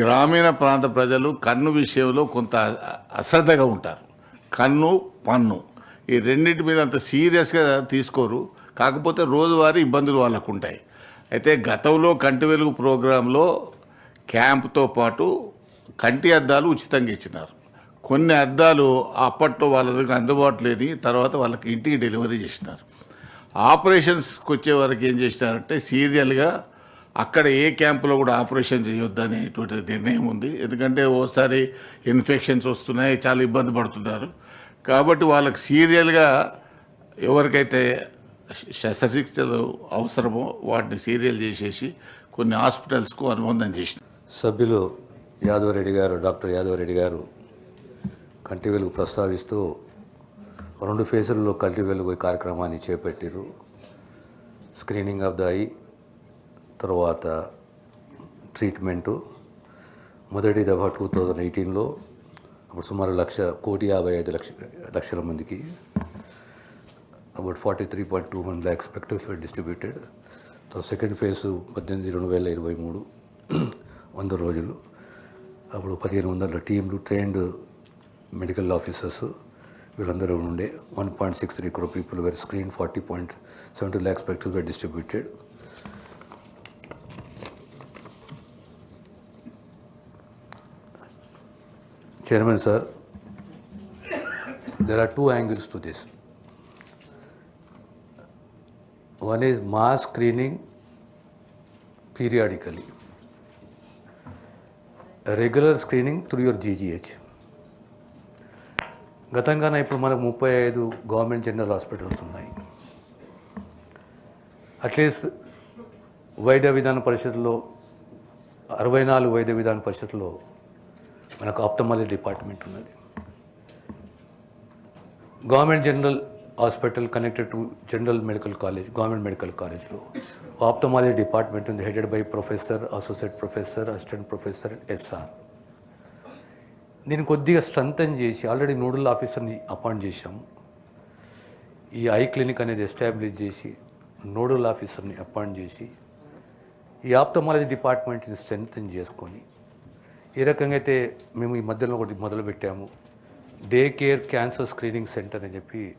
గ్రామీణ ప్రాంత ప్రజలు కన్ను విషయంలో కొంత అశ్రద్ధగా ఉంటారు. కన్ను పన్ను. ఈ రెండింటి మీద అంత సీరియస్గా తీసుకోరు. కాకపోతే రోజువారీ ఇబ్బందులు వాళ్ళకు ఉంటాయి అయితే గతంలో కంటి వెలుగు ప్రోగ్రాంలో క్యాంప్తో పాటు కంటి అద్దాలు ఉచితంగా ఇచ్చినారు. కొన్ని అద్దాలు అప్పట్లో వాళ్ళ దగ్గర అందుబాటు లేని తర్వాత వాళ్ళకి ఇంటికి డెలివరీ చేసినారు. ఆపరేషన్స్కి వచ్చే వరకు ఏం చేసినారంటే సీరియల్గా అక్కడ ఏ క్యాంపులో కూడా ఆపరేషన్ చేయొద్దు అనేటువంటి నిర్ణయం ఉంది. ఎందుకంటే ఓసారి ఇన్ఫెక్షన్స్ వస్తున్నాయి చాలా ఇబ్బంది పడుతున్నారు. కాబట్టి వాళ్ళకి సీరియల్గా ఎవరికైతే శస్త్రచికిత్సలు అవసరమో వాటిని సీరియల్ చేసేసి కొన్ని హాస్పిటల్స్కు అనుబంధం చేసిన. సభ్యులు యాదవరెడ్డి గారు డాక్టర్ యాదవరెడ్డి గారు కంటి వెలుగు ప్రస్తావిస్తూ రెండు ఫేజుల్లో కంటి వెలుగు కార్యక్రమాన్ని చేపట్టారు స్క్రీనింగ్ ఆఫ్ ద ఐ తర్వాత ట్రీట్మెంటు. మొదటి దఫా టూ థౌజండ్ ఎయిటీన్లో అప్పుడు సుమారు లక్ష కోటి యాభై ఐదు లక్ష లక్షల మందికి about forty three point two one lakhs spectacles were distributed తర్వాత సెకండ్ ఫేజ్ పద్దెనిమిది రెండు వేల ఇరవై మూడు వంద రోజులు. అప్పుడు పదిహేను వందల టీంలు ట్రైన్డ్ మెడికల్ ఆఫీసర్స్ వీళ్ళందరూ ఉండే. One point six three crore people were screen forty point seventy lakhs spectacles were distributed Chairman sir, there are two angles to this. One is mass screening periodically, a regular screening through your GGH. గతంగానే ఇప్పుడు మనకు ముప్పై ఐదు government general hospitals ఉన్నాయి at least వైద్య విధాన పరిషత్లో అరవై నాలుగు వైద్య విధాన పరిషత్లో మనకు ఆప్టమాలజీ డిపార్ట్మెంట్ ఉన్నది. Government general hospital connected to general medical college government medical కాలేజ్లో ఆప్టమాలజీ డిపార్ట్మెంట్ ఉంది. Headed by professor associate professor assistant professor SR. నేను కొద్దిగా స్ట్రెంథన్ చేసి ఆల్రెడీ నోడల్ ఆఫీసర్ని అపాయింట్ చేశాము ఈ ఐ క్లినిక్ అనేది ఎస్టాబ్లిష్ చేసి నోడల్ ఆఫీసర్ని అపాయింట్ చేసి ఈ ఆప్టమాలజీ డిపార్ట్మెంట్ని స్ట్రెంథన్ చేసుకొని ఏ రకంగా అయితే మేము ఈ మధ్యలో ఒకటి మొదలుపెట్టాము. Day care cancer screening centre అని చెప్పి